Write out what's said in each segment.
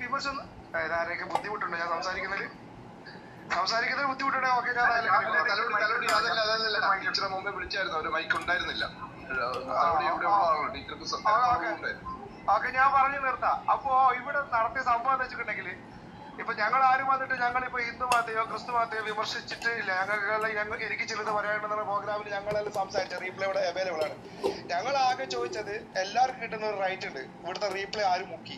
വിമർശനം. ആരെയൊക്കെ ബുദ്ധിമുട്ടുണ്ടോ ഞാൻ സംസാരിക്കുന്നതിൽ സംസാരിക്കുന്നതിൽ ബുദ്ധിമുട്ടുണ്ടെങ്കിൽ ഓക്കെ ഞാൻ ടീച്ചറെ മുമ്പേ വിളിച്ചായിരുന്നു. അവർ മൈക്ക് ഉണ്ടായിരുന്നില്ല. ഓക്കെ. ഞാൻ പറഞ്ഞു നിർത്താം. അപ്പോ ഇവിടെ നടത്തിയ സംഭവം എന്ന് വെച്ചിട്ടുണ്ടെങ്കിൽ ഇപ്പൊ ഞങ്ങൾ ആരും വന്നിട്ട് ഞങ്ങൾ ഇപ്പൊ ഹിന്ദു മാതയോ ക്രിസ്തു മാതയോ വിമർശിച്ചിട്ട് ഇല്ല ഞങ്ങൾക്ക് ഞങ്ങൾ എനിക്ക് ചിലത് പറയാനുണ്ടെന്ന പ്രോഗ്രാമിൽ ഞങ്ങളെല്ലാം സംസാരിച്ച റീപ്ലേ ഇവിടെ അവൈലബിൾ ആണ്. ഞങ്ങൾ ആകെ ചോദിച്ചത് എല്ലാവർക്കും കിട്ടുന്ന ഒരു റൈറ്റ് ഉണ്ട്. ഇവിടുത്തെ റീപ്ലേ ആരും മുക്കി.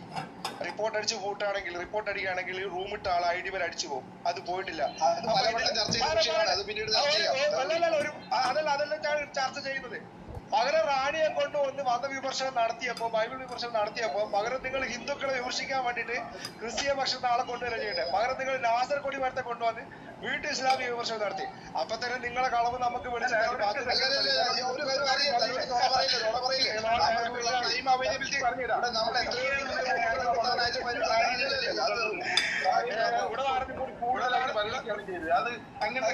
റിപ്പോർട്ട് അടിച്ച് കൂട്ടാണെങ്കിൽ റിപ്പോർട്ട് അടിക്കുകയാണെങ്കിൽ റൂം ഇട്ട ആൾ ഐ ഡി വരെ അടിച്ചു പോകും. അത് പോയിട്ടില്ല. അത് പലവട്ടം ചർച്ച ചെയ്ത അത് പിന്നീട് ചർച്ച ചെയ്യാം. അല്ലല്ല ഒരു അതല്ല അതല്ല ചർച്ച ചെയ്യുന്നത്. പകരം റാണിയെ കൊണ്ടുവന്ന് മതവിമർശനം നടത്തിയപ്പോ ബൈബിൾ വിമർശനം നടത്തിയപ്പോ പകരം നിങ്ങൾ ഹിന്ദുക്കളെ വിമർശിക്കാൻ വേണ്ടിട്ട് ക്രിസ്തീയ പക്ഷത്തെ ആളെ കൊണ്ടുവരിക ചെയ്യട്ടെ. പകരം നിങ്ങൾ നാസർ കൊടി മരത്തെ കൊണ്ടുവന്ന് വീട്ടിൽ ഇസ്ലാമിക വിമർശനം നടത്തി. അപ്പൊ തന്നെ നിങ്ങളെ കളവ് നമുക്ക് വിളിച്ചു. അത് അങ്ങനത്തെ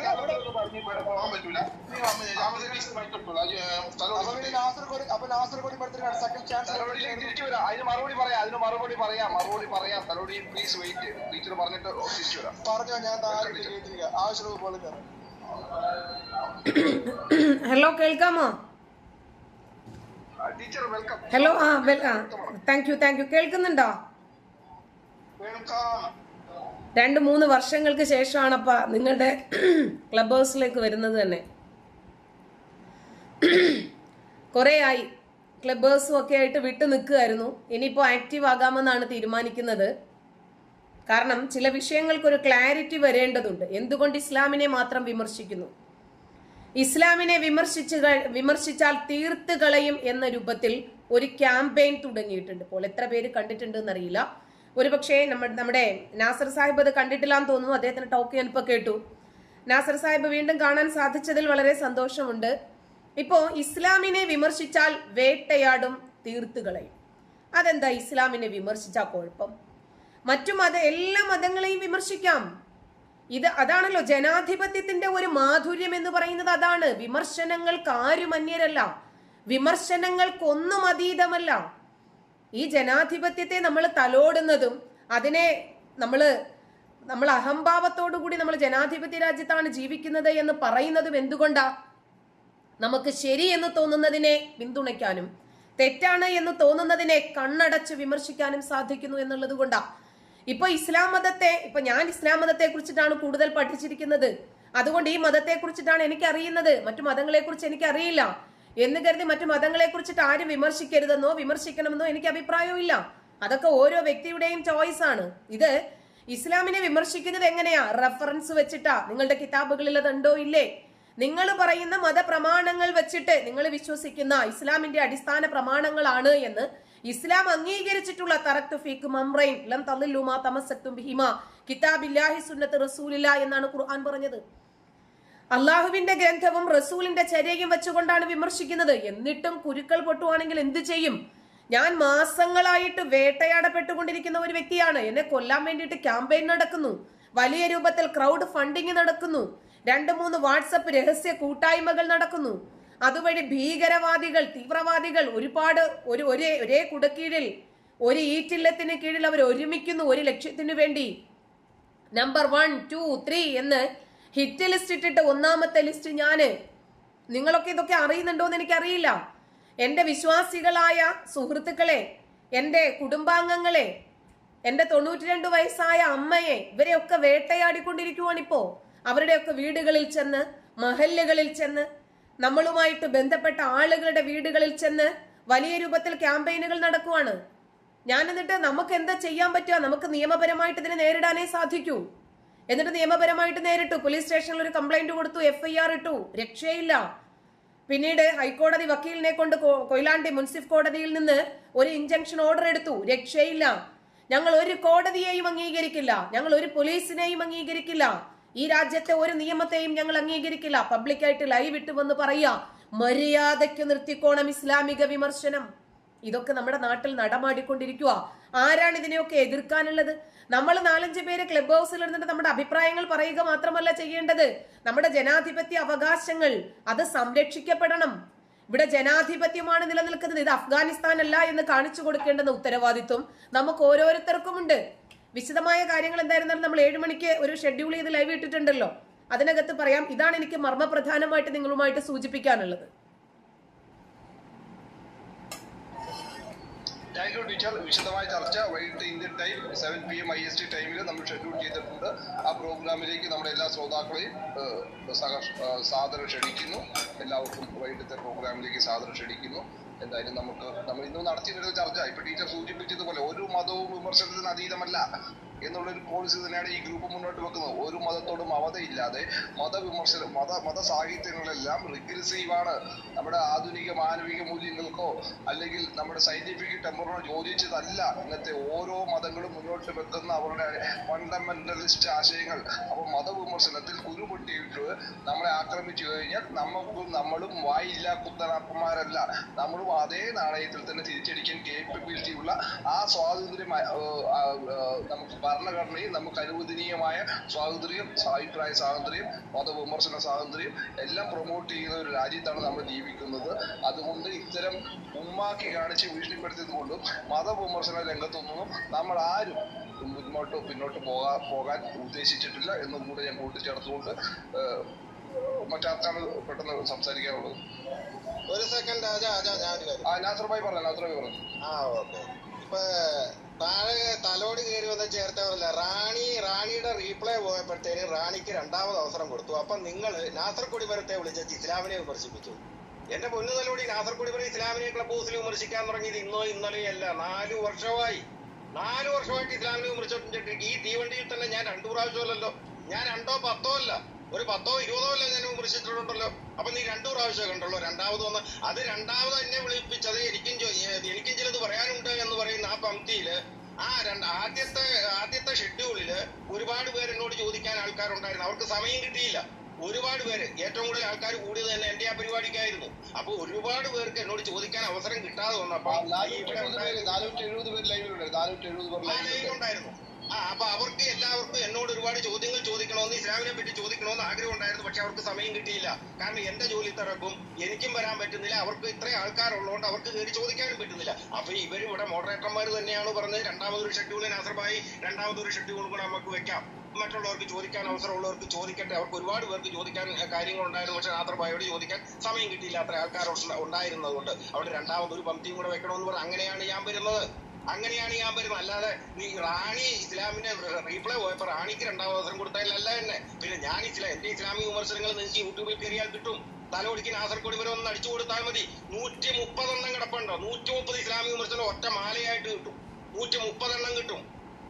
പോകാൻ പറ്റൂല. അതിന് മറുപടി പറയാം അതിന് മറുപടി പറയാം മറുപടി പറയാം തലോടി പ്ലീസ് വെയിറ്റ് ടീച്ചർ പറഞ്ഞിട്ട് തിരിച്ചു വരാം പറഞ്ഞോ ഞാൻ ആവശ്യമുള്ള പോലെ ഹലോ കേൾക്കാമോ ടീച്ചർ വെൽക്കം ഹലോ ആ welcome thank you thank you കേൾക്കുന്നുണ്ടോ? രണ്ട് മൂന്ന് വർഷങ്ങൾക്ക് ശേഷമാണപ്പ നിങ്ങളുടെ ക്ലബ് ഹൗസിലേക്ക് വരുന്നത് തന്നെ. കുറേ ആയി ക്ലബ് ഹൗസും ഒക്കെ ആയിട്ട് വിട്ടു നിൽക്കുകയായിരുന്നു ഇനിയിപ്പോൾ ആക്റ്റീവ് ആകാമെന്നാണ് തീരുമാനിക്കുന്നത്. കാരണം ചില വിഷയങ്ങൾക്കൊരു ക്ലാരിറ്റി വരേണ്ടതുണ്ട്. എന്തുകൊണ്ട് ഇസ്ലാമിനെ മാത്രം വിമർശിക്കുന്നു? ഇസ്ലാമിനെ വിമർശിച്ച് വിമർശിച്ചാൽ തീർത്ത് കളയും എന്ന രൂപത്തിൽ ഒരു ക്യാമ്പയിൻ തുടങ്ങിയിട്ടുണ്ട്. ഇപ്പോൾ എത്ര പേര് കണ്ടിട്ടുണ്ട് എന്നറിയില്ല ഒരുപക്ഷെ നമ്മുടെ നമ്മുടെ നാസർ സാഹിബ് അത് കണ്ടിട്ടില്ലാന്ന് തോന്നുന്നു. അദ്ദേഹത്തിന് ടോക്ക് ഞാനിപ്പോ കേട്ടു. നാസർ സാഹിബ് വീണ്ടും കാണാൻ സാധിച്ചതിൽ വളരെ സന്തോഷമുണ്ട്. ഇപ്പോ ഇസ്ലാമിനെ വിമർശിച്ചാൽ വേട്ടയാടും തീർത്തുകളയും അതെന്താ ഇസ്ലാമിനെ വിമർശിച്ചാൽ കുഴപ്പം? മറ്റു മത എല്ലാ മതങ്ങളെയും വിമർശിക്കാം. ഇത് അതാണല്ലോ ജനാധിപത്യത്തിന്റെ ഒരു മാധുര്യം എന്ന് പറയുന്നത് അതാണ്. വിമർശനങ്ങൾക്ക് ആരും അന്യരല്ല വിമർശനങ്ങൾക്കൊന്നും അതീതമല്ല. ഈ ജനാധിപത്യത്തെ നമ്മൾ തലോടുന്നതും അതിനെ നമ്മൾ നമ്മൾ അഹംഭാവത്തോടു കൂടി നമ്മൾ ജനാധിപത്യ രാജ്യത്താണ് ജീവിക്കുന്നത് എന്ന് പറയുന്നതും എന്തുകൊണ്ടാ? നമുക്ക് ശരി എന്ന് തോന്നുന്നതിനെ പിന്തുണയ്ക്കാനും തെറ്റാണ് എന്ന് തോന്നുന്നതിനെ കണ്ണടച്ച് വിമർശിക്കാനും സാധിക്കുന്നു എന്നുള്ളത് കൊണ്ടാ. ഇപ്പൊ ഇസ്ലാം മതത്തെ ഇപ്പൊ ഞാൻ ഇസ്ലാം മതത്തെ കുറിച്ചിട്ടാണ് കൂടുതൽ പഠിച്ചിരിക്കുന്നത്. അതുകൊണ്ട് ഈ മതത്തെ കുറിച്ചിട്ടാണ് എനിക്ക് അറിയുന്നത് മറ്റു മതങ്ങളെ കുറിച്ച് എനിക്ക് അറിയില്ല എന്ന് കരുതി മറ്റു മതങ്ങളെ കുറിച്ചിട്ട് ആരും വിമർശിക്കരുതെന്നോ വിമർശിക്കണമെന്നോ എനിക്ക് അഭിപ്രായമില്ല അതൊക്കെ ഓരോ വ്യക്തിയുടെയും ചോയ്സ് ആണ്. ഇത് ഇസ്ലാമിനെ വിമർശിക്കുന്നത് എങ്ങനെയാ? റെഫറൻസ് വെച്ചിട്ടാ? നിങ്ങളുടെ കിതാബുകളിൽ അതുണ്ടോ? ഇല്ലേ? നിങ്ങൾ പറയുന്ന മതപ്രമാണങ്ങൾ വെച്ചിട്ട് നിങ്ങൾ വിശ്വസിക്കുന്ന ഇസ്ലാമിന്റെ അടിസ്ഥാന പ്രമാണങ്ങളാണ് എന്ന് ഇസ്ലാം അംഗീകരിച്ചിട്ടുള്ള തറക്തു ഫീക്ക് മംറൈൻ ലം തള്ളിലുമാ തമസക്തും ബിഹിമ കിതാബില്ലാഹി സുന്നത്ത് റസൂലില്ല എന്നാണ് ഖുർആൻ പറഞ്ഞത്. അള്ളാഹുവിന്റെ ഗ്രന്ഥവും റസൂലിന്റെ ചര്യയും വെച്ചുകൊണ്ടാണ് വിമർശിക്കുന്നത്. എന്നിട്ടും കുരുക്കൾ പൊട്ടുവാണെങ്കിൽ എന്ത് ചെയ്യും? ഞാൻ മാസങ്ങളായിട്ട് വേട്ടയാടപ്പെട്ടുകൊണ്ടിരിക്കുന്ന ഒരു വ്യക്തിയാണ്. എന്നെ കൊല്ലാൻ വേണ്ടിയിട്ട് ക്യാമ്പയിൻ നടക്കുന്നു. വലിയ രൂപത്തിൽ ക്രൗഡ് ഫണ്ടിങ് നടക്കുന്നു. രണ്ട് മൂന്ന് വാട്സപ്പ് രഹസ്യ കൂട്ടായ്മകൾ നടക്കുന്നു. അതുവഴി ഭീകരവാദികൾ തീവ്രവാദികൾ ഒരുപാട് ഒരു ഒരേ ഒരേ കുടക്കീഴിൽ ഒരു ഈറ്റില്ലത്തിന് കീഴിൽ അവർ ഒരുമിക്കുന്നു ഒരു ലക്ഷ്യത്തിനു വേണ്ടി. നമ്പർ വൺ ടു ത്രീ എന്ന് ഹിറ്റ് ലിസ്റ്റ് ഇട്ടിട്ട് ഒന്നാമത്തെ ലിസ്റ്റ് ഞാൻ നിങ്ങളൊക്കെ ഇതൊക്കെ അറിയുന്നുണ്ടോ എന്ന് എനിക്കറിയില്ല. എന്റെ വിശ്വാസികളായ സുഹൃത്തുക്കളെ എന്റെ കുടുംബാംഗങ്ങളെ എന്റെ തൊണ്ണൂറ്റി രണ്ട് വയസ്സായ അമ്മയെ ഇവരെയൊക്കെ വേട്ടയാടിക്കൊണ്ടിരിക്കുവാണിപ്പോ. അവരുടെയൊക്കെ വീടുകളിൽ ചെന്ന് മഹല്ലുകളിൽ ചെന്ന് നമ്മളുമായിട്ട് ബന്ധപ്പെട്ട ആളുകളുടെ വീടുകളിൽ ചെന്ന് വലിയ രൂപത്തിൽ ക്യാമ്പയിനുകൾ നടക്കുവാണ്. ഞാൻ എന്നിട്ട് നമുക്ക് എന്താ ചെയ്യാൻ പറ്റുക? നമുക്ക് നിയമപരമായിട്ട് ഇതിനെ നേരിടാനേ സാധിക്കൂ. എന്നിട്ട് നിയമപരമായിട്ട് നേരിട്ടു. പോലീസ് സ്റ്റേഷനിൽ ഒരു കംപ്ലൈന്റ് കൊടുത്തു. എഫ്ഐആർ ഇട്ടു. രക്ഷയില്ല. പിന്നീട് ഹൈക്കോടതി വക്കീലിനെ കൊണ്ട് കൊയിലാണ്ടി മുൻസിഫ് കോടതിയിൽ നിന്ന് ഒരു ഇഞ്ചക്ഷൻ ഓർഡർ എടുത്തു. രക്ഷയില്ല. ഞങ്ങൾ ഒരു കോടതിയെയും അംഗീകരിക്കില്ല. ഞങ്ങൾ ഒരു പോലീസിനെയും അംഗീകരിക്കില്ല. ഈ രാജ്യത്തെ ഒരു നിയമത്തെയും ഞങ്ങൾ അംഗീകരിക്കില്ല. പബ്ലിക്കായിട്ട് ലൈവ് ഇട്ട് വന്ന് പറയാ മര്യാദയ്ക്ക് നിർത്തിക്കോണം ഇസ്ലാമിക വിമർശനം. ഇതൊക്കെ നമ്മുടെ നാട്ടിൽ നടമാടിക്കൊണ്ടിരിക്കുക ആരാണ് ഇതിനെയൊക്കെ എതിർക്കാനുള്ളത്? നമ്മൾ നാലഞ്ച് പേര് ക്ലബ് ഹൗസിൽ ഇരുന്നിട്ട് നമ്മുടെ അഭിപ്രായങ്ങൾ പറയുക മാത്രമല്ല ചെയ്യേണ്ടത്. നമ്മുടെ ജനാധിപത്യ അവകാശങ്ങൾ അത് സംരക്ഷിക്കപ്പെടണം. ഇവിടെ ജനാധിപത്യമാണ് നിലനിൽക്കുന്നത്. ഇത് അഫ്ഗാനിസ്ഥാൻ അല്ല എന്ന് കാണിച്ചു കൊടുക്കേണ്ടത് ഉത്തരവാദിത്വം നമുക്ക് ഓരോരുത്തർക്കുമുണ്ട്. വിശദമായ കാര്യങ്ങൾ എന്തായിരുന്നാലും നമ്മൾ ഏഴ് മണിക്ക് ഒരു ഷെഡ്യൂൾ ചെയ്ത് ലൈവ് ഇട്ടിട്ടുണ്ടല്ലോ. അതിനകത്ത് പറയാം ഇതാണ് എനിക്ക് മർമ്മപ്രധാനമായിട്ട് നിങ്ങളുമായിട്ട് സൂചിപ്പിക്കാനുള്ളത്. യു ടീച്ചർ വിശദമായ ചർച്ച വൈകിട്ട് Indian time seven P M I S T ടൈമിൽ നമ്മൾ ഷെഡ്യൂൾ ചെയ്തിട്ടുണ്ട്. ആ പ്രോഗ്രാമിലേക്ക് നമ്മുടെ എല്ലാ ശ്രോതാക്കളെയും സാദരം ക്ഷണിക്കുന്നു. എല്ലാവർക്കും വൈകിട്ടത്തെ പ്രോഗ്രാമിലേക്ക് സാദരം ക്ഷണിക്കുന്നു. എന്തായാലും നമുക്ക് നമ്മൾ ഇന്ന് നടത്തി വരുന്ന ചർച്ച. ഇപ്പൊ ടീച്ചർ സൂചിപ്പിച്ചതുപോലെ ഒരു മതവും വിമർശനത്തിന് അതീതമല്ല എന്നുള്ളൊരു പോളിസി തന്നെയാണ് ഈ ഗ്രൂപ്പ് മുന്നോട്ട് വെക്കുന്നത്. ഒരു മതത്തോടും അവതയില്ലാതെ മതവിമർശനം മത മത സാഹിത്യങ്ങളെല്ലാം റിഗ്രസീവ് ആണ്. നമ്മുടെ ആധുനിക മാനവിക മൂല്യങ്ങൾക്കോ അല്ലെങ്കിൽ നമ്മുടെ സയന്റിഫിക് ടെമ്പറിനോ യോജിച്ചതല്ല ഇന്നത്തെ ഓരോ മതങ്ങളും മുന്നോട്ട് വെക്കുന്ന അവരുടെ ഫണ്ടമെന്റലിസ്റ്റ് ആശയങ്ങൾ. അപ്പൊ മതവിമർശനത്തിൽ കുരുപൊട്ടിയിട്ട് നമ്മളെ ആക്രമിച്ചു കഴിഞ്ഞാൽ നമുക്കും നമ്മളും വായില്ല കുത്തനാപ്പന്മാരല്ല നമ്മളും അതേ നാണയത്തിൽ തന്നെ തിരിച്ചടിക്കാൻ കേപ്പബിലിറ്റി ഉള്ള ആ സ്വാതന്ത്ര്യം നമുക്ക് ഭരണഘടനയും നമുക്ക് അനുവദനീയമായ സ്വാതന്ത്ര്യം അഭിപ്രായ സ്വാതന്ത്ര്യം മതവിമർശന സ്വാതന്ത്ര്യം എല്ലാം പ്രൊമോട്ട് ചെയ്യുന്ന ഒരു രാജ്യത്താണ് നമ്മൾ ജീവിക്കുന്നത്. അതുകൊണ്ട് ഇത്തരം ഉമ്മാക്കി കാണിച്ച് ഭീഷണിപ്പെടുത്തിയത് കൊണ്ടും മതവിമർശന രംഗത്തൊന്നും നമ്മൾ ആരും മുന്നോട്ട് പിന്നോട്ട് പോകാ പോകാൻ ഉദ്ദേശിച്ചിട്ടില്ല എന്നും കൂടെ ഞാൻ കൂട്ടിച്ചേർത്തുകൊണ്ട് മറ്റാർക്കാണ് പെട്ടെന്ന് സംസാരിക്കാനുള്ളത്. ഒരു സെക്കൻഡ് ആ നാസർബായി പറഞ്ഞു നാസർബായി പറഞ്ഞു. ആ ഓക്കെ. ഇപ്പൊ താഴെ തലോട് കയറി വന്ന ചേർത്തവരല്ല റാണി റാണിയുടെ റീപ്ലേ പോയപ്പോഴത്തേന് റാണിക്ക് രണ്ടാമത് അവസരം കൊടുത്തു. അപ്പൊ നിങ്ങൾ നാസർ കൊടിമരത്തെ വിളിച്ച് ഇസ്ലാമിനെ വിമർശിപ്പിച്ചു. എന്റെ പൊന്നു തലോടി നാസർ വരെ ഇസ്ലാമിനെ ക്ലബ് ഹൗസിൽ വിമർശിക്കാൻ തുടങ്ങിയത് ഇന്നോ ഇന്നലെയല്ല നാലു വർഷമായി. നാലു വർഷമായിട്ട് ഇസ്ലാമിനെ വിമർശിച്ചിട്ട് ഈ തീവണ്ടിയിൽ തന്നെ ഞാൻ രണ്ടു പ്രാവശ്യമല്ലല്ലോ ഞാൻ രണ്ടോ പത്തോ അല്ല. ഒരു പത്തോ ഇരുപതോ അല്ല ഞാൻ വിമർശിച്ചിട്ടുണ്ടല്ലോ അപ്പൊ നീ രണ്ടു പ്രാവശ്യം കണ്ടല്ലോ. രണ്ടാമത് വന്ന് അത് രണ്ടാമത് എന്നെ വിളിപ്പിച്ചത് എനിക്കും എനിക്കും ചിലത് പറയാനുണ്ട് എന്ന് പറയുന്ന ആ പംക്തിയിൽ ആ രണ്ട് ആദ്യത്തെ ആദ്യത്തെ ഷെഡ്യൂളിൽ ഒരുപാട് പേര് എന്നോട് ചോദിക്കാൻ ആൾക്കാരുണ്ടായിരുന്നു. അവർക്ക് സമയം കിട്ടിയില്ല. ഒരുപാട് പേര്. ഏറ്റവും കൂടുതൽ ആൾക്കാർ കൂടിയത് തന്നെ എന്റെ ആ പരിപാടിക്കായിരുന്നു. അപ്പൊ ഒരുപാട് പേർക്ക് എന്നോട് ചോദിക്കാൻ അവസരം കിട്ടാതെ വന്നപ്പോ ഇവിടെ ഉണ്ടായിരുന്ന. അപ്പൊ അവർക്ക് എല്ലാവർക്കും എന്നോട് ഒരുപാട് ചോദ്യങ്ങൾ ചോദിക്കണമെന്ന് ഇസ്ലാമിനെ പറ്റി ചോദിക്കണമെന്ന് ആഗ്രഹം ഉണ്ടായിരുന്നു പക്ഷെ അവർക്ക് സമയം കിട്ടിയില്ല. കാരണം എന്റെ ജോലി തിരക്കും എനിക്കും വരാൻ പറ്റുന്നില്ല അവർക്ക് ഇത്രയും ആൾക്കാരുള്ളതുകൊണ്ട് അവർക്ക് കയറി ചോദിക്കാനും പറ്റുന്നില്ല. അപ്പൊ ഇവർ ഇവിടെ മോഡറേറ്റർമാർ തന്നെയാണ് പറഞ്ഞത് രണ്ടാമതൊരു ഷെഡ്യൂൾ നാസർബായി രണ്ടാമതൊരു ഷെഡ്യൂൾ കൂടെ നമുക്ക് വെക്കാം. മറ്റുള്ളവർക്ക് ചോദിക്കാൻ അവസരമുള്ളവർക്ക് ചോദിക്കട്ടെ. അവർക്ക് ഒരുപാട് പേർക്ക് ചോദിക്കാൻ കാര്യങ്ങൾ ഉണ്ടായിരുന്നു പക്ഷെ നാസർബായോട് ചോദിക്കാൻ സമയം കിട്ടിയില്ല. അത്ര ആൾക്കാർ ഉണ്ടായിരുന്നതുകൊണ്ട്. അവിടെ രണ്ടാമതൊരു പംക്തിയും കൂടെ വെക്കണമെന്ന് പറഞ്ഞ് അങ്ങനെയാണ് ഞാൻ വരുന്നത്. അങ്ങനെയാണ് ഞാൻ വരും അല്ലാതെ നീ റാണി ഇസ്ലാമിന്റെ റീപ്ലൈ പോയപ്പോ റാണിക്ക് രണ്ടാം അവസരം കൊടുത്തതിലല്ല തന്നെ പിന്നെ ഞാൻ ഇസ്ലാം എന്റെ ഇസ്ലാമിക വിമർശനങ്ങൾ നിങ്ങൾക്ക് യൂട്യൂബിൽ കയറിയാൽ കിട്ടും. തലവടിക്ക് നാസർകോടി വരെ ഒന്ന് അടിച്ചു കൊടുത്താൽ മതി. നൂറ്റി മുപ്പതെണ്ണം കിടപ്പുണ്ടോ? നൂറ്റി മുപ്പത് ഇസ്ലാമിക വിമർശനം ഒറ്റ മാലയായിട്ട് കിട്ടും. നൂറ്റി മുപ്പതെണ്ണം കിട്ടും.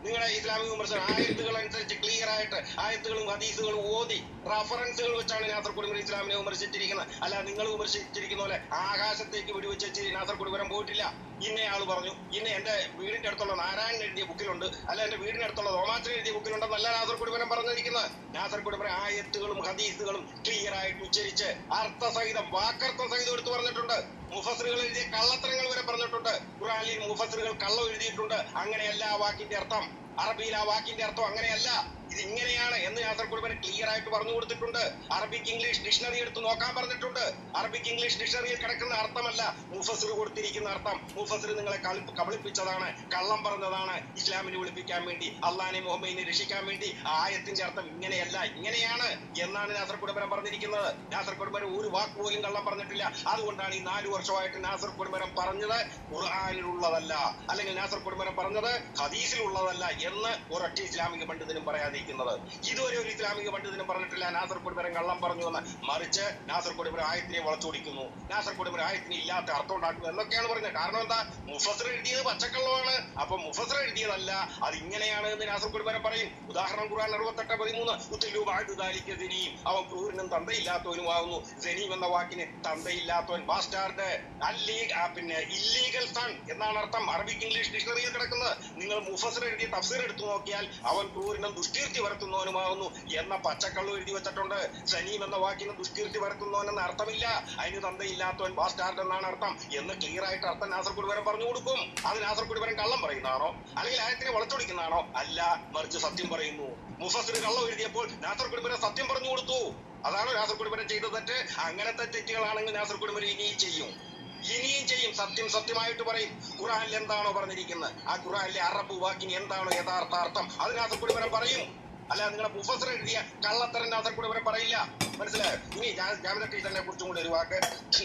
നിങ്ങളുടെ ഇസ്ലാമിക വിമർശനം ആയത്തുകൾ അനുസരിച്ച് ക്ലിയർ ആയിട്ട് ആയത്തുകളും ഹദീസുകളും ഓതി റഫറൻസുകൾ വെച്ചാണ് നാസർ കുടിമരം ഇസ്ലാമിനെ വിമർശിച്ചിരിക്കുന്നത്. അല്ല നിങ്ങൾ വിമർശിച്ചിരിക്കുന്ന പോലെ ആകാശത്തേക്ക് വെടിവെച്ച് നാസർ കുടിമരം പോയിട്ടില്ല. ഇന്നയാൾ പറഞ്ഞു. ഇന്ന എന്റെ വീടിന്റെ അടുത്തുള്ള നാരായണൻ എഴുതിയ ബുക്കിലുണ്ട്. അല്ല എന്റെ വീടിന്റെ അടുത്തുള്ള റോമാച്ചൻ എഴുതിയ ബുക്കിലുണ്ടെന്നല്ല നാസർ കുടിമരം പറഞ്ഞിരിക്കുന്നത്. നാസർ കുടിമരം ആയത്തുകളും ഹദീസുകളും ക്ലിയർ ആയിട്ട് ഉച്ചരിച്ച് അർത്ഥസഹിതം വാക്കർത്ഥ സഹിതം എടുത്തു പറഞ്ഞിട്ടുണ്ട്. മുഫസറുകൾ എഴുതിയ കള്ളത്തരങ്ങൾ വരെ പറഞ്ഞിട്ടുണ്ട്. ഖുറാനിൽ മുഫസറുകൾ കള്ളം എഴുതിയിട്ടുണ്ട് അങ്ങനെയല്ല ആ വാക്കിന്റെ അർത്ഥം. അറബിയിൽ ആ വാക്കിന്റെ അർത്ഥം അങ്ങനെയല്ല. ഇത് ഇങ്ങനെയാണ് എന്ന് യാത്ര കുടുംബന് ക്ലിയർ ആയിട്ട് പറഞ്ഞു കൊടുത്തിട്ടുണ്ട്. അറബിക് ഇംഗ്ലീഷ് ഡിക്ഷണറി എടുത്ത് നോക്കാൻ പറഞ്ഞിട്ടുണ്ട്. അറബിക് ഇംഗ്ലീഷ് ഡിക്ഷണറിയിൽ കിടക്കുന്ന അർത്ഥമല്ല മുഫസർ കൊടുത്തിരിക്കുന്ന അർത്ഥം. മുഫസർ നിങ്ങളെ കളിപ്പ് കബളിപ്പിച്ചതാണ് കള്ളം പറഞ്ഞതാണ് ഇസ്ലാമിനെ വിളിപ്പിക്കാൻ വേണ്ടി അള്ളാനെ മുഹമ്മദിനെ രക്ഷിക്കാൻ വേണ്ടി ആയത്തിന്റെ അർത്ഥം ഇങ്ങനെയല്ല ഇങ്ങനെയാണ് എന്നാണ് നാസർ കുടുംബരം പറഞ്ഞിരിക്കുന്നത്. നാസർ കുടുംബരം ഒരു വാക്ക് പോലും കള്ളം പറഞ്ഞിട്ടില്ല. അതുകൊണ്ടാണ് ഈ നാല് വർഷമായിട്ട് നാസർ കുടുംബരം പറഞ്ഞത് ഖുർആാനിലുള്ളതല്ല. അല്ലെങ്കിൽ നാസർ കുടുംബരം പറഞ്ഞത് ഹദീസിലുള്ളതല്ല എന്ന് ഒരൊറ്റ ഇസ്ലാമിക പണ്ഡിതനും പറയാതിരിക്കുന്നത് ഇതുവരെ ഒരു ഇസ്ലാമിക പണ്ഡിതനും പറഞ്ഞിട്ടില്ല. നാസർ കുടുംബരം കള്ളം പറഞ്ഞു എന്ന്. മറിച്ച് നാസർ കുടുംബരം ആയത്തിനെ വളച്ചൊടിക്കുന്നു. നാസർ കുടുംബരം ആയത്തിന് ഇല്ലാത്ത അർത്ഥം ഉണ്ടാക്കുന്നു എന്നൊക്കെയാണ് പറഞ്ഞത് കാരണം എന്താ? മുഫസർ എഴുതിയത് പച്ചക്കള്ളമാണ്. അപ്പൊ മുഫസർ എഴുതിയതല്ല. അത് ഇങ്ങനെയാണ് എന്ന് നാസർ കുടുംബരം പറയും. ഉദാഹരണം ഖുർആൻ അറുപത്തെട്ട് പതിമൂന്ന്. ജനീം. അവൻ ക്രൂരനും തന്തയില്ലാത്തവനുമാകുന്നു ജനീം എന്ന വാക്കിന് തന്തയില്ലാത്തവൻ ബാസ്റ്റാർഡ് പിന്നെ ഇല്ലീഗൽ സൺ എന്നാണ് അർത്ഥം. അറബിക് ഇംഗ്ലീഷ് ഡിക്ഷണറിയിൽ കിടക്കുന്നത്. നിങ്ങൾ മുഫസർ എഴുതിയ തഫ്സീർ എടുത്തു നോക്കിയാൽ അവൻ ക്രൂരനും ദുഷ്കീർത്തി വരുത്തുന്നവനുമാകുന്നു എന്ന പച്ചക്കള്ളു എഴുതി വെച്ചിട്ടുണ്ട്. സനീം എന്ന വാക്കിന് ദുഷ്കീർത്തി വരുത്തുന്നവനെന്ന് അർത്ഥമില്ല. അതിന് തന്തയില്ലാത്തവൻ ബാസ്റ്റാർഡ് എന്നാണ് അർത്ഥം. എന്ന് ക്ലിയർ ആയിട്ട് അർത്ഥം നാസർകുടി വരം പറഞ്ഞു കൊടുക്കും. അത് നാസർകുടി കുടിവരം കള്ളം പറയുന്നതാണോ? അല്ലെങ്കിൽ ആയത്തിനെ വളച്ചൊടിക്കുന്നതാണോ? അല്ല മറിച്ച് സത്യം പറയുന്നു. മുഫസിന് കള്ളം എഴുതിയപ്പോൾ നാസർ കുടിവരം സത്യം പറഞ്ഞു കൊടുത്തു. അതാണ് നാസർ വരം ചെയ്ത തെറ്റ്. അങ്ങനത്തെ തെറ്റുകളാണെങ്കിൽ നാസർ വരം ഇനിയും ചെയ്യും. ഇനിയും ചെയ്യും സത്യം സത്യമായിട്ട് പറയും. ഖുറാനിൽ എന്താണോ പറഞ്ഞിരിക്കുന്നത്? ആ ഖുറാനിലെ അറബ് വാക്കിന് എന്താണോ യഥാർത്ഥ അർത്ഥം കൂടി വരെ പറയും. അല്ല നിങ്ങളെ പ്രൊഫസർ എഴുതിയ കള്ളത്തരന്റെ അതിൽ കൂടി വരെ പറയില്ല. മനസ്സിലായോ? ഇനി ജാമിത ടീച്ചറിനെ കുറിച്ചും കൂടി ഒരു വാക്ക്.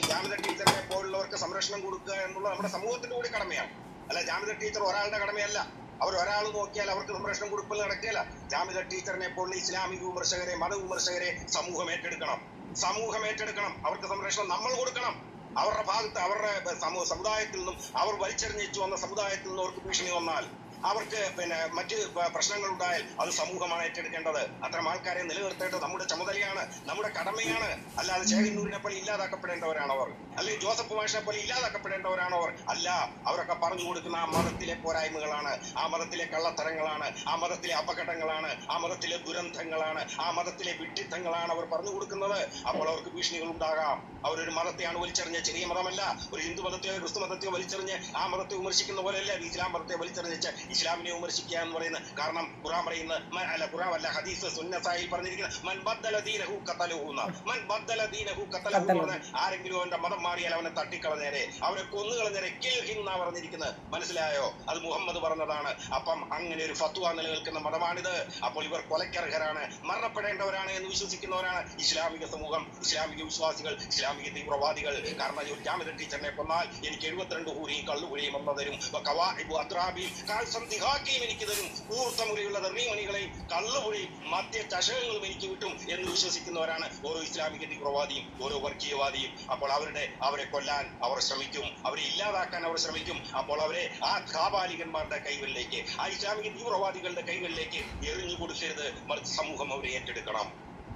ജാമിത ടീച്ചറിനെ പോലുള്ളവർക്ക് സംരക്ഷണം കൊടുക്കുക എന്നുള്ളത് നമ്മുടെ സമൂഹത്തിന്റെ കൂടി കടമയാണ്. അല്ല ജാമിത ടീച്ചർ ഒരാളുടെ കടമയല്ല. അവർ ഒരാൾ നോക്കിയാൽ അവർക്ക് സംരക്ഷണം കൊടുക്കൽ നടക്കുകയല്ല. ജാമിത ടീച്ചറിനെ പോലുള്ള ഇസ്ലാമിക വിമർശകരെ മത വിമർശകരെ സമൂഹം ഏറ്റെടുക്കണം. സമൂഹം ഏറ്റെടുക്കണം. അവർക്ക് സംരക്ഷണം നമ്മൾ കൊടുക്കണം. അവരുടെ ഭാഗത്ത് അവരുടെ സമുദായത്തിൽ നിന്നും അവർ വലിച്ചെറിഞ്ഞു വന്ന സമുദായത്തിൽ നിന്നും അവർക്ക് ഭീഷണി വന്നാൽ അവർക്ക് പിന്നെ മറ്റ് പ്രശ്നങ്ങൾ ഉണ്ടായാൽ അത് സമൂഹമാണ് ഏറ്റെടുക്കേണ്ടത്. അത്തരം ആൾക്കാരെ നിലനിർത്തേണ്ടത് നമ്മുടെ ചുമതലയാണ് നമ്മുടെ കടമയാണ്. അല്ലാതെ ചേകന്നൂരിനെ പോലെ ഇല്ലാതാക്കപ്പെടേണ്ടവരാണ് അവർ. അല്ലെങ്കിൽ ജോസഫ് മാഷിനെ പോലെ ഇല്ലാതാക്കപ്പെടേണ്ടവരാണ് അവർ. അല്ല അവരൊക്കെ പറഞ്ഞു കൊടുക്കുന്ന ആ മതത്തിലെ പോരായ്മകളാണ് ആ മതത്തിലെ കള്ളത്തരങ്ങളാണ് ആ മതത്തിലെ അപകടങ്ങളാണ് ആ മതത്തിലെ ദുരന്തങ്ങളാണ് ആ മതത്തിലെ വിഡ്ഢിത്തങ്ങളാണ് അവർ പറഞ്ഞു കൊടുക്കുന്നത്. അപ്പോൾ അവർക്ക് ഭീഷണികൾ ഉണ്ടാകാം. അവരൊരു മതത്തെയാണ് വലിച്ചെറിഞ്ഞ ചെറിയ മതമല്ല. ഒരു ഹിന്ദു മതത്തെയോ ക്രിസ്തു മതത്തെയോ വലിച്ചെറിഞ്ഞ് ആ മതത്തെ വിമർശിക്കുന്ന പോലെയല്ല ഇസ്ലാം മതത്തെ വലിച്ചെറിഞ്ഞ് ഇസ്ലാമിനെ വിമർശിക്കുക എന്ന് പറയുന്നത് കാരണം ഖുറാൻ പറയുന്ന മൻ അല്ല ഖുറാൻ അല്ല ഹദീസ് സുന്നസായി പറഞ്ഞിരിക്കുന്ന മൻ ബദ്ദല ദീനഹു ഖതലഹു. മൻ ബദ്ദല ദീനഹു ഖതലഹു എന്ന് ആരെങ്കിലും അവന്റെ മതം മാറിയാൽ അവനെ തട്ടിക്കളഞ്ഞേരെ അവനെ കൊന്നുകളഞ്ഞേരെ കിൽ ഹിം എന്നാ പറഞ്ഞിരിക്കുന്നത്. മനസ്സിലായോ? അത് മുഹമ്മദ് പറഞ്ഞതാണ്. അപ്പം അങ്ങനെ ഒരു ഫത്വ നിലനിൽക്കുന്ന മതമാണിത്. അപ്പോൾ ഇവർ കൊലക്കർഹരാണ്. മരണപ്പെടേണ്ടവരാണ് എന്ന് വിശ്വസിക്കുന്നവരാണ് ഇസ്ലാമിക സമൂഹം ഇസ്ലാമിക വിശ്വാസികൾ ഇസ്ലാമിക തീവ്രവാദികൾ. കാരണം ജാമ്യ ജാമിദ ടീച്ചറിനെ കൊന്നാൽ എനിക്ക് എഴുപത്തിരണ്ട് കൂരിയും കള്ളുകൂരിയും എന്ന് തരും കാൽസം തിഹാക്കിയും എനിക്ക് തരും ഊർത്തമുറിയുള്ള തെർണീമണികളെയും കള്ളുപുഴി മദ്യ ചഷകങ്ങളും എനിക്ക് കിട്ടും എന്ന് വിശ്വസിക്കുന്നവരാണ് ഓരോ ഇസ്ലാമിക തീവ്രവാദിയും ഓരോ വർഗീയവാദിയും. അപ്പോൾ അവരുടെ അവരെ കൊല്ലാൻ അവർ ശ്രമിക്കും. അവരെ ഇല്ലാതാക്കാൻ അവർ ശ്രമിക്കും. അപ്പോൾ അവരെ ആ കാപാലികന്മാരുടെ കൈകളിലേക്ക് ആ ഇസ്ലാമിക തീവ്രവാദികളുടെ കൈകളിലേക്ക് എറിഞ്ഞു കൊടുക്കരുത് മറിച്ച് സമൂഹം അവരെ ഏറ്റെടുക്കണം.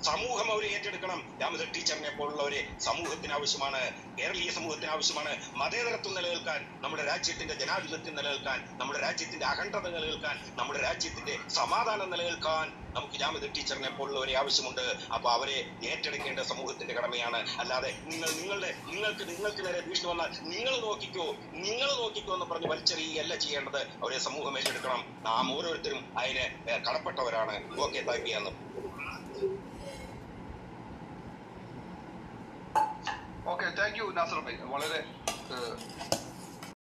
സമൂഹം അവരെ ഏറ്റെടുക്കണം. രാമദ ടീച്ചറിനെ പോലുള്ളവരെ സമൂഹത്തിന് ആവശ്യമാണ് കേരളീയ സമൂഹത്തിന് ആവശ്യമാണ് മതേതരത്വം നിലനിൽക്കാൻ നമ്മുടെ രാജ്യത്തിന്റെ ജനാധിപത്യം നിലനിൽക്കാൻ നമ്മുടെ രാജ്യത്തിന്റെ അഖണ്ഡത നിലനിൽക്കാൻ നമ്മുടെ രാജ്യത്തിന്റെ സമാധാനം നിലനിൽക്കാൻ നമുക്ക് ജാമിദ ടീച്ചറിനെ പോലുള്ളവരെ ആവശ്യമുണ്ട്. അപ്പൊ അവരെ ഏറ്റെടുക്കേണ്ട സമൂഹത്തിന്റെ കടമയാണ്. അല്ലാതെ നിങ്ങൾ നിങ്ങളുടെ നിങ്ങൾക്ക് നിങ്ങൾക്ക് നേരെ ഭീഷണി വന്നാൽ നിങ്ങൾ നോക്കിക്കോ നിങ്ങൾ നോക്കിക്കോ എന്ന് പറഞ്ഞ് വലിച്ചെറിയുകയല്ല ചെയ്യേണ്ടത്. അവരെ സമൂഹം ഏറ്റെടുക്കണം. നാം ഓരോരുത്തരും അതിന് കടപ്പെട്ടവരാണ്. Okay thank you okay thank you Nasser bhai വളരെ